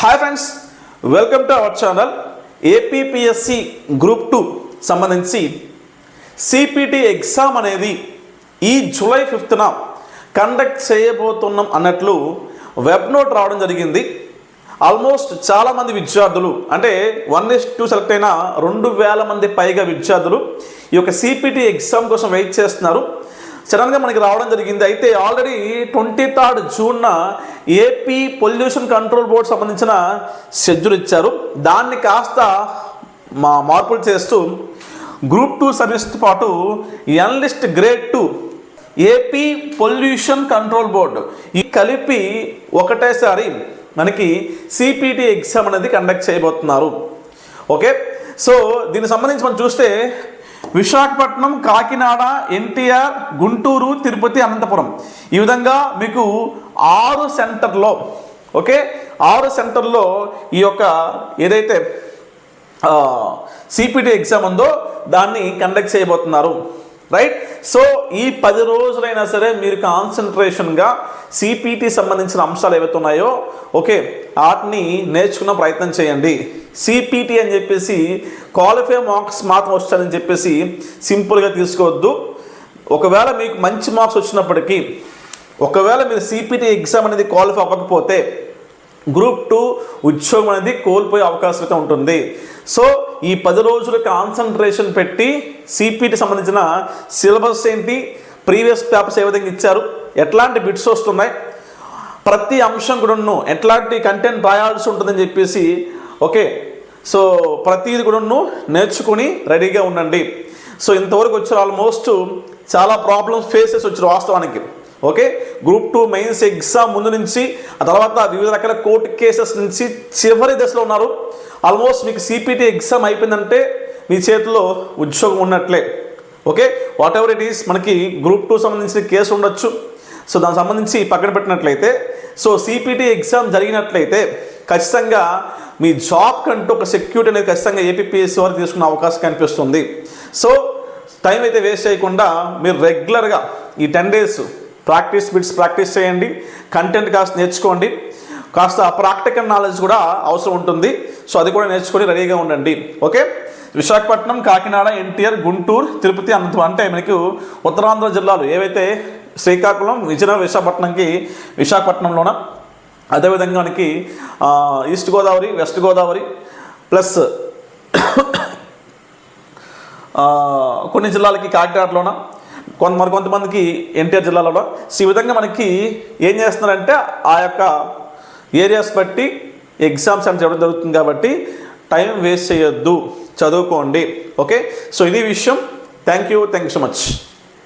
Hi friends welcome to our channel APPSC group two సంబంధించి CPT exam అనేది ఈ July ఫిఫ్త్న conduct చేయబోతున్నాం అన్నట్లు వెబ్ నోట్ రావడం జరిగింది. ఆల్మోస్ట్ చాలామంది విద్యార్థులు అంటే వన్ ఇస్ టూ సెలెక్ట్ అయిన రెండు వేల మంది పైగా విద్యార్థులు ఈ యొక్క సిపిటి ఎగ్జామ్ కోసం వెయిట్ చేస్తున్నారు. సడన్గా మనకి రావడం జరిగింది. అయితే ఆల్రెడీ ట్వంటీ థర్డ్ జూన్న ఏపీ పొల్యూషన్ కంట్రోల్ బోర్డ్ సంబంధించిన షెడ్యూల్ ఇచ్చారు. దాన్ని కాస్త మా మార్పులు చేస్తూ గ్రూప్ టూ సర్వీస్తో పాటు enlist grade two AP pollution control board ఈ కలిపి ఒకటేసారి మనకి సిపిటి ఎగ్జామ్ అనేది కండక్ట్ చేయబోతున్నారు. ఓకే? సో దీనికి సంబంధించి మనం చూస్తే విశాఖపట్నం కాకినాడ ఎన్టీఆర్ గుంటూరు తిరుపతి అనంతపురం. ఈ విధంగా మీకు ఆరు సెంటర్లో ఓకే? ఆరు సెంటర్లో ఈ యొక్క ఏదైతే సిపిటి ఎగ్జామ్ ఉందో దాన్ని కండక్ట్ చేయబోతున్నారు. రైట్ సో ఈ పది రోజులైనా సరే మీరు కాన్సన్ట్రేషన్గా సిపిటి సంబంధించిన అంశాలు ఏవైతే ఉన్నాయో ఓకే వాటిని నేర్చుకున్న ప్రయత్నం చేయండి. సిపిటి అని చెప్పేసి క్వాలిఫై మార్క్స్ మాత్రం వస్తాయని చెప్పేసి సింపుల్గా తీసుకోవద్దు. ఒకవేళ మీకు మంచి మార్క్స్ వచ్చినప్పటికీ ఒకవేళ మీరు సిపిటి ఎగ్జామ్ అనేది క్వాలిఫై అవ్వకపోతే గ్రూప్ టూ ఉద్యోగం అనేది కోల్పోయే అవకాశం అయితే ఉంటుంది. సో ఈ పది రోజుల కాన్సన్ట్రేషన్ పెట్టి సిపిటి సంబంధించిన సిలబస్ ఏంటి ప్రీవియస్ పేపర్స్ ఏ విధంగా ఇచ్చారు ఎట్లాంటి బిట్స్ వస్తున్నాయి ప్రతి అంశం కూడాను ఎట్లాంటి కంటెంట్ రాయాల్సి ఉంటుందని చెప్పేసి ఓకే. సో ప్రతిది కూడాను నేర్చుకుని రెడీగా ఉండండి. సో ఇంతవరకు వచ్చారు ఆల్మోస్ట్ చాలా ప్రాబ్లమ్స్ ఫేసెస్ వచ్చారు వాస్తవానికి. Okay? Group two mains exam ముందు నుంచి ఆ తర్వాత వివిధ రకాల కోర్టు కేసెస్ నుంచి చివరి దశలో ఉన్నారు. ఆల్మోస్ట్ మీకు సిపిటి ఎగ్జామ్ అయిపోయిందంటే మీ చేతిలో ఉద్యోగం ఉన్నట్లే. Okay? Whatever it is మనకి గ్రూప్ టూ సంబంధించిన కేసు ఉండొచ్చు. సో దానికి సంబంధించి పక్కన పెట్టినట్లయితే సో సిపిటి ఎగ్జామ్ జరిగినట్లయితే ఖచ్చితంగా మీ జాబ్ కంటూ ఒక సెక్యూరిటీ అనేది ఖచ్చితంగా ఏపీఎస్సీ వారు తీసుకునే అవకాశం కనిపిస్తుంది. సో టైం అయితే వేస్ట్ చేయకుండా మీరు రెగ్యులర్గా ఈ ten days practice bits practice చేయండి కంటెంట్ కాస్త నేర్చుకోండి. కాస్త ప్రాక్టికల్ నాలెడ్జ్ కూడా అవసరం ఉంటుంది. సో అది కూడా నేర్చుకొని రెడీగా ఉండండి. ఓకే? విశాఖపట్నం కాకినాడ ఎన్టీఆర్ గుంటూరు తిరుపతి అనంతపురం అంటే మనకు ఉత్తరాంధ్ర జిల్లాలు ఏవైతే శ్రీకాకుళం విజయనగరం విశాఖపట్నంకి విశాఖపట్నంలోన? అదేవిధంగా మనకి east Godavari west Godavari plus కొన్ని జిల్లాలకి కాకినాడలోన? కొంత మరి కొంతమందికి ఎన్టీఆర్ జిల్లాలో ఈ విధంగా మనకి ఏం చేస్తున్నారంటే ఆ యొక్క ఏరియాస్ బట్టి ఎగ్జామ్స్ అని చెప్పడం జరుగుతుంది కాబట్టి టైం వేస్ట్ చేయొద్దు. చదువుకోండి. ఓకే సో ఇది విషయం. Thank you thank you so much